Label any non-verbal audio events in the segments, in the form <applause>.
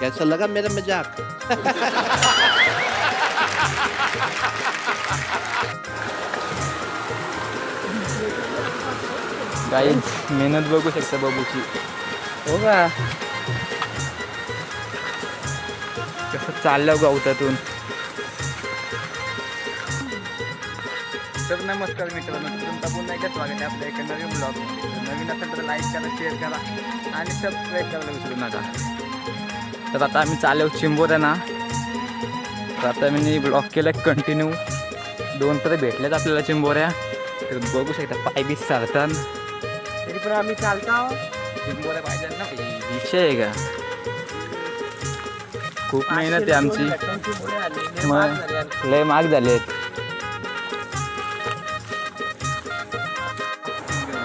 कैसा लगा मेरा मजाक मेहनत बघू शकता बाबूची. हो का? कसं चाललं गवतातून? तर नमस्कार मित्रांनो. तुमचा पुन्हा एकदा स्वागत आहे आपल्या एका नवीन ब्लॉग नवीन असेल तर लाईक करा शेअर करा आणि सबस्क्राईब करायला विसरू नका. तर आता आम्ही आहे ना तर आता मी ब्लॉग केला कंटिन्यू दोन तर भेटलेत आपल्याला चिंबोऱ्या. तर बघू शकता पाय बी सरतात तरी पण आम्ही चालतो. चिंबोऱ्या पाहिजे ना. विषय आहे का? खूप मेहनत आहे आमची. मग लय महाग झालेत.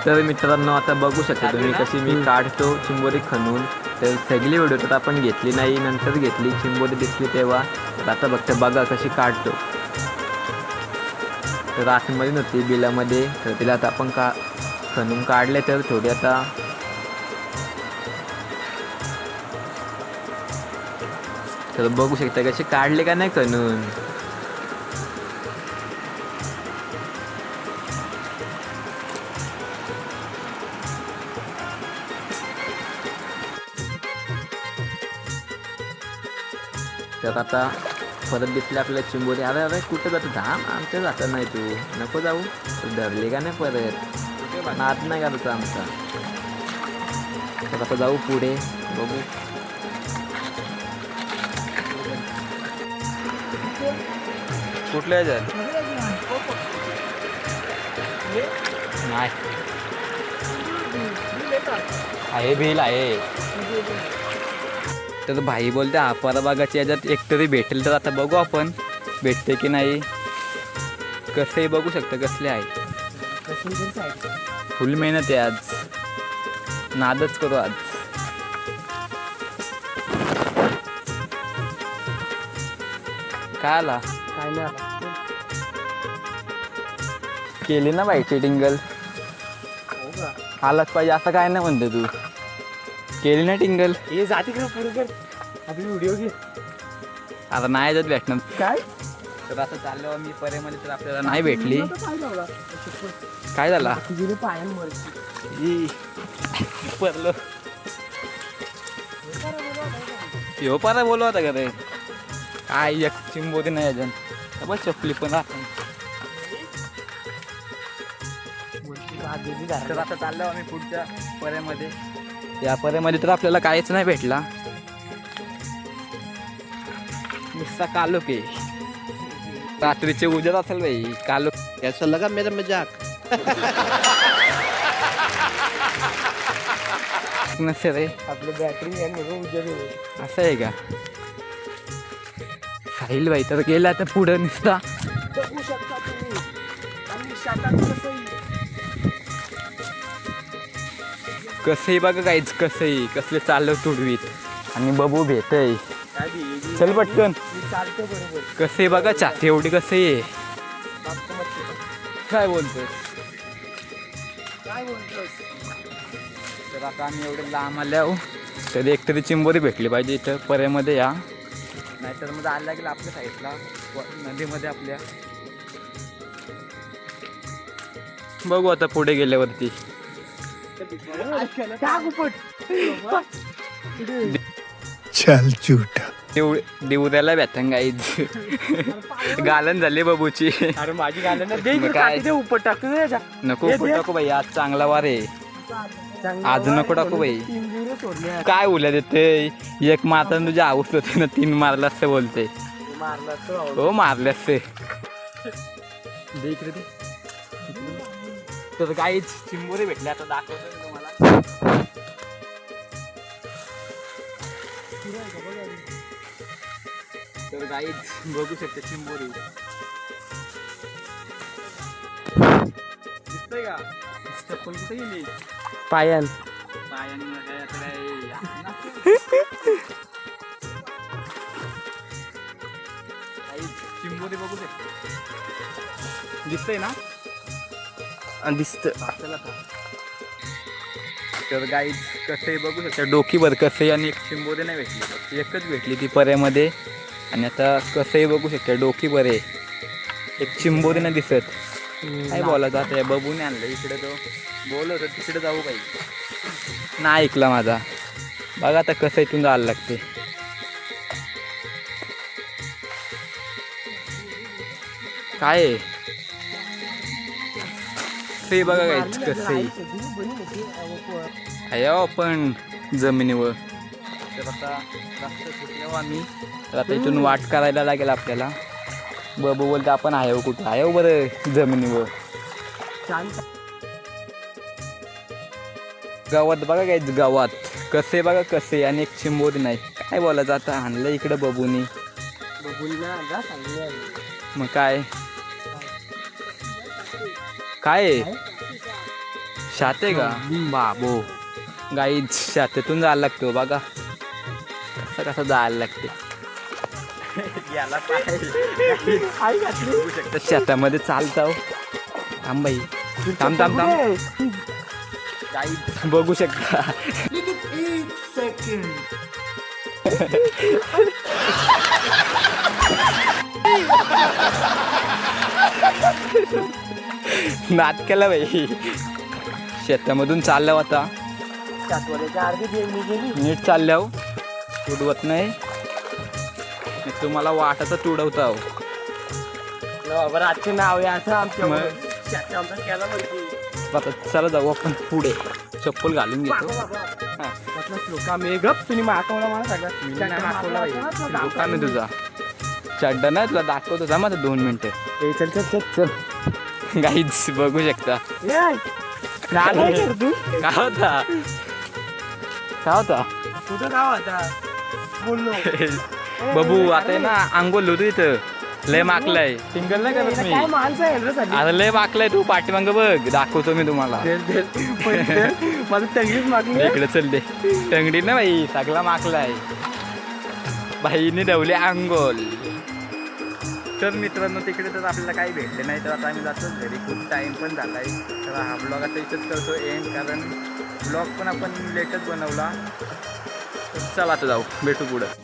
तर मित्रांनो आता बघू शकता तुम्ही कशी मी काढतो चिंबोरी खणून. तर सगळी व्हिडिओ तर आपण घेतली नाही नंतर घेतली. चिंबोरी दिसली तेव्हा. तर आता फक्त बघा कशी काढतो. तर आतमध्ये नव्हती बिलामध्ये. तर तिला आता आपण का खणून काढले तर थोडी आता. तर बघू शकता कशी काढले का नाही खणून. त्यात आता परत दिसले आपल्या चिंबोरी. अरे अरे कुठं जातो? धाम आमच्या जात नाही तू. नको जाऊ. तू धरली का नाही परत? नात नाही करायचा आमचा? तर आता जाऊ पुढे. बघू. कुठल्या जाय नाही. आहे बिल आहे. तर भाई बोलते हा परबागाची याच्यात एकतरी भेटेल तर आता बघू आपण. भेटते की नाही? कसंही बघू शकतं कसले आहे. फुल मेहनत आहे आज. नादच करू आज. काय आला? केली ना बाई टिंगल आलाच पाहिजे असं काय नाही म्हणते तू. केली ना टिंगल. हे जाते का पुढे कर. आपली व्हिडिओ घे. आता नाही जात भेटणार काय? तर आता चाललो मी परेमध्ये तर आपल्याला नाही भेटली. काय झाला? तुझी पायान मरची पडलो ह्यो पारा बोलवा होता का रे. काय एक चिंबोती नाही अजून बघ चपली पण तर आता चाललो आम्ही पुढच्या पऱ्यामध्ये या पऱ्यामध्ये तर आपल्याला काहीच नाही भेटला. नुसता कालो के रात्रीचे उजेड असेल बाई कालो कैसा लगा मेरा मजाक. नसे रे आपलं बॅटरी आहे असं आहे का? साहिल बाई तर गेला आता पुढं नुसता. कसंही बघा काहीच कसंही. कसले चाललं तुडवीत. आणि बबू भेटय. चल पटकन. कसंही बघा छाती एवढी कसंही आहे. काय बोलतोस तर आता आम्ही एवढे लांब आल्या तर एक तरी चिंबोरी भेटली पाहिजे इथं पर्यामध्ये या. नाहीतर मग जायला लागेल आपल्या साईडला नदीमध्ये आपल्या. बघू आता पुढे गेल्यावरती. चल झूठा देऊ देवऱ्याला भेटन गाईज गालन झाली बाबूची. अरे माझी गाणं ना दे मग इकडे काय? उपट टाकू. नको उपट. टाकू बाई आज चांगला वार आहे. आज नको आहे. टाकू बाई. काय बोलत येते एक माता तुझ्या आऊस होते ना तीन मारला असते बोलते. हो मारले असते तर काहीच चिंबोरे भेटले. आता दाखवतो मी तुम्हाला. तर काहीच बघू शकते चिंबोरी. दिसतंय का? चप्पल कुठे गेली? पायान. पायाने काय आता काय काहीच चिंबोरी बघू शकते. दिसतंय ना? दिसत. तर गाई कसंही बघू शकता डोकीवर कसंही आणि एक चिंबोरी नाही भेटली एकच भेटली ती पर्यामध्ये आणि आता कसंही बघू शकता डोकी बरे एक चिंबोरी नाही दिसत. काय बोलायचं आता या बबूने आणलं. इकडे तो बोलत होतं तिकडे जाऊ काही नाही ऐकला माझा. बघा आता कसं इथून जायला लागते काय आहे? ते बघा काय कसंही. आहे हो आपण जमिनीवर. तर आता आम्ही तर आता इथून वाट करायला लागेल आपल्याला. बबू बोलतो आपण आहे हो कुठं? आहे हो बरं जमिनीवर. गावात बघा काय गावात. कसे बघा कसे? आणि एक चिंबोरी नाही. काय बोलायचं आता? आणलं इकडं बबूनी. मग काय? काय? आहे? शात आहे का बाबो. गाई शातेतून जायला लागतो बघा. कसं कसं जायला लागते. याला बघू शकता. शेतामध्ये चालताव थांब बाई. थांब थांब थांब. गाई बघू शकता. नाद केला बाई. शेतामधून चाललं आता. नीट चालल्याव तुडवत नाही. मी तुम्हाला वाटाचं तुडवता हो. आजचे नाव असं आमच्या चला जाऊ आपण पुढे. चप्पल घालून घेतो. गप तुम्ही मला सगळ्यात तुझा. चड्डा नाही तुला दाखवतो. जा माझा दोन मिनिटं. चल चल चल चल. <laughs> गाईच बघू शकता. काय होता. काय होता. गाव <laughs> आता बोललो बाबू आता ना आंघोल होतो इथं. लय माकलाय सिंगल नाही करत मी. अरे लय माकलाय तू पाठीमाग बघ. दाखवतो मी तुम्हाला. माझं मागली इकडे चल दे. टंगडी ना बाई सगळा माकलाय बाईने ठेवले अंगोल तर मित्रांनो तिकडे तर आपल्याला काही भेटले नाही तर आता आम्ही जातो घरी. खूप टाइम पण झाला आहे. तर हा ब्लॉग आता इथंच करतो एंड कारण ब्लॉग पण आपण लेटच बनवला. चला आता जाऊ भेटू पुढं.